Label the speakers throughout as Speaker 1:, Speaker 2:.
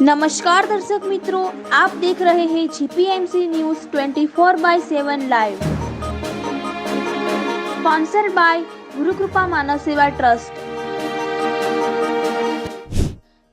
Speaker 1: નમસ્કાર દર્શક મિત્રો, આપ દેખ રહે હે GPMC news 24 by seven live. Sponsor by Gurukrupa Manav Seva trust.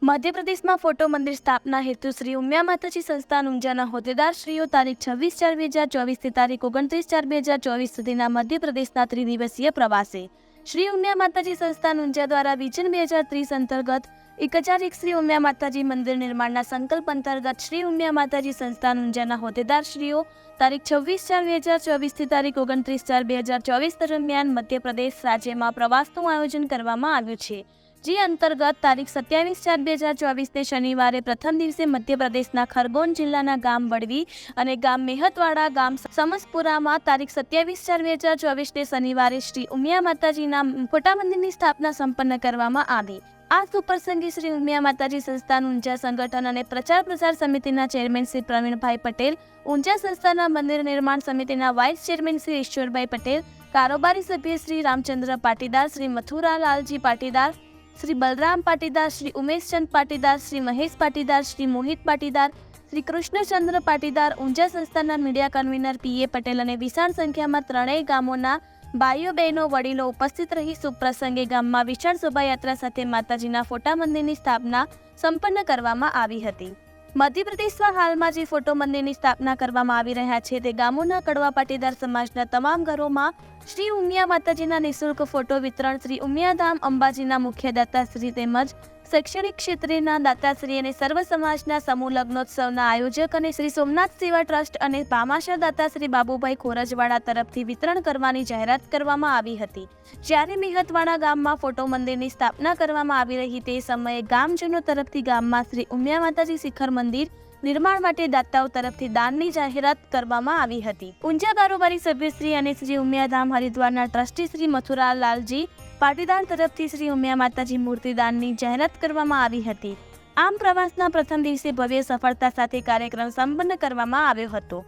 Speaker 1: મધ્યપ્રદેશમાં ફોટો મંદિર સ્થાપના હેતુ શ્રી ઉમિયા માતાજી સંસ્થાન ઊંઝાના હોદ્દેદાર શ્રીઓ તારીખ છવ્વીસ ચાર બે હજાર ચોવીસથી તારીખ ઓગણત્રીસ ચાર બે હજાર ચોવીસ સુધીના મધ્યપ્રદેશના ત્રિદિવસીય પ્રવાસે. શ્રી ઉમિયા માતાજી સંસ્થાન ઊંઝા દ્વારા વિજન બે હજાર ત્રીસ અંતર્ગત એક હજાર એક શ્રી ઉમિયા માતાજી મંદિર નિર્માણના સંકલ્પ અંતર્ગત શ્રી ઉમિયા માતાજી સંસ્થાન ઊંઝાના હોદ્દેદાર શ્રીઓ તારીખ છવ્વીસ ચાર બે હજાર ચોવીસથી તારીખ ઓગણત્રીસ ચાર બે હજાર ચોવીસ દરમિયાન મધ્યપ્રદેશ રાજ્યમાં પ્રવાસનું આયોજન કરવામાં આવ્યું છે. જે અંતર્ગત તારીખ સત્યાવીસ ચાર બે હજાર ચોવીસને શનિવારે પ્રથમ દિવસે મધ્યપ્રદેશના ખરગોન જિલ્લાના ગામ બળવી અને ગામ મેહતવાડા ગામ સમસપુરામાં તારીખ સત્યાવીસ ચાર બે હજાર ચોવીસને શનિવારે શ્રી ઉમિયા માતાજીના ફોટા મંદિરની સ્થાપના સંપન્ન કરવામાં આવી. આ સુપ્રસંગે શ્રી ઉમિયા માતાજી સંસ્થાન ઊંઝા સંગઠન અને પ્રચાર પ્રસાર સમિતિના ચેરમેન શ્રી પ્રવીણભાઈ પટેલ, ઊંઝા સંસ્થાના મંદિર નિર્માણ સમિતિના વાઇસ ચેરમેન શ્રી ઈશ્વરભાઈ પટેલ, કારોબારી સભ્ય શ્રી રામચંદ્ર પાટીદાર શ્રી મથુરાલાલજી પાટીદાર, શ્રી બલરામ પાટીદાર શ્રી ઉમેશચંદ પાટીદાર, શ્રી મહેશ પાટીદાર શ્રી મોહિત પાટીદાર, શ્રી કૃષ્ણચંદ્ર પાટીદાર, ઊંઝા સંસ્થાના મીડિયા કન્વીનર એ પટેલ અને વિશાળ સંખ્યામાં ત્રણેય ગામોના ભાઈઓ, બહેનો, વડીલો ઉપસ્થિત રહી સુપ્રસંગે ગામમાં વિશાળ શોભાયાત્રા સાથે માતાજીના ફોટા મંદિરની સ્થાપના સંપન્ન કરવામાં આવી હતી. મધ્યપ્રદેશમાં હાલમાં જે ફોટો મંદિરની સ્થાપના કરવામાં આવી રહ્યા છે તે ગામોના કડવા પાટીદાર સમાજના તમામ ઘરોમાં શ્રી ઉમિયા માતાજીના નિઃશુલ્ક ફોટો વિતરણ શ્રી ઉમિયાધામ અંબાજીના મુખ્ય દાતાશ્રી તેમજ શૈક્ષણિક ક્ષેત્રેના દાતાશ્રી અને સર્વ સમાજના સમૂહ લગ્નોત્સવના આયોજક અને શ્રી સોમનાથ સેવા ટ્રસ્ટ અને ભામાશા દાતાશ્રી બાબુભાઈ ખોરજવાડા તરફથી વિતરણ કરવાની જાહેરાત કરવામાં આવી હતી. જ્યારે મિહતવાડા ગામમાં ફોટો મંદિરની સ્થાપના કરવામાં આવી રહી તે સમયે ગામજનો તરફથી ગામમાં શ્રી ઉમિયા માતાજી શિખર મંદિર નિર્માણ માટે દાતાઓ તરફથી દાનની જાહેરાત કરવામાં આવી હતી. ઊંઝા કારોબારી સભ્યશ્રી અને શ્રી ઉમિયાધામ હરિદ્વારના ટ્રસ્ટી શ્રી મથુરાલાલજી પાટીદાર તરફથી શ્રી ઉમિયા માતાજી મૂર્તિદાનની જાહેરાત કરવામાં આવી હતી. આમ પ્રવાસના પ્રથમ દિવસે ભવ્ય સફળતા સાથે કાર્યક્રમ સંપન્ન કરવામાં આવ્યો હતો.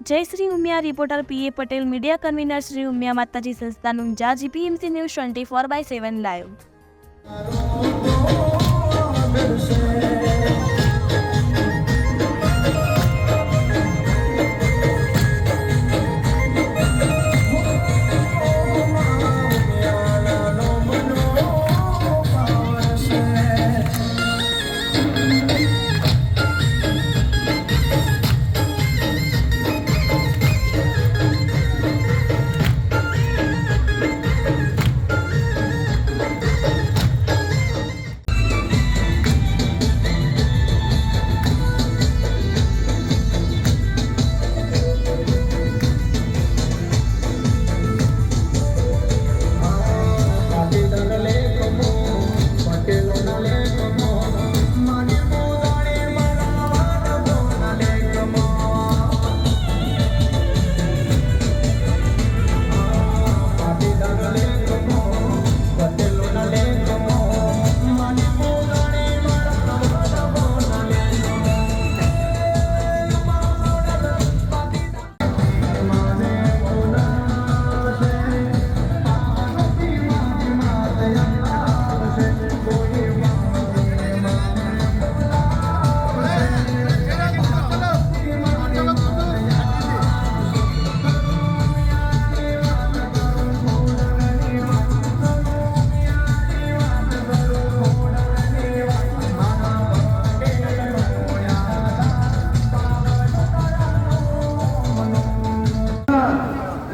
Speaker 1: Jai Shri Umiya, reporter P. A. Patel, media convener Shri Umiya Mataji સંસ્થાનું જાજી PMC news twenty four by seven live.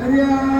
Speaker 1: Yeah.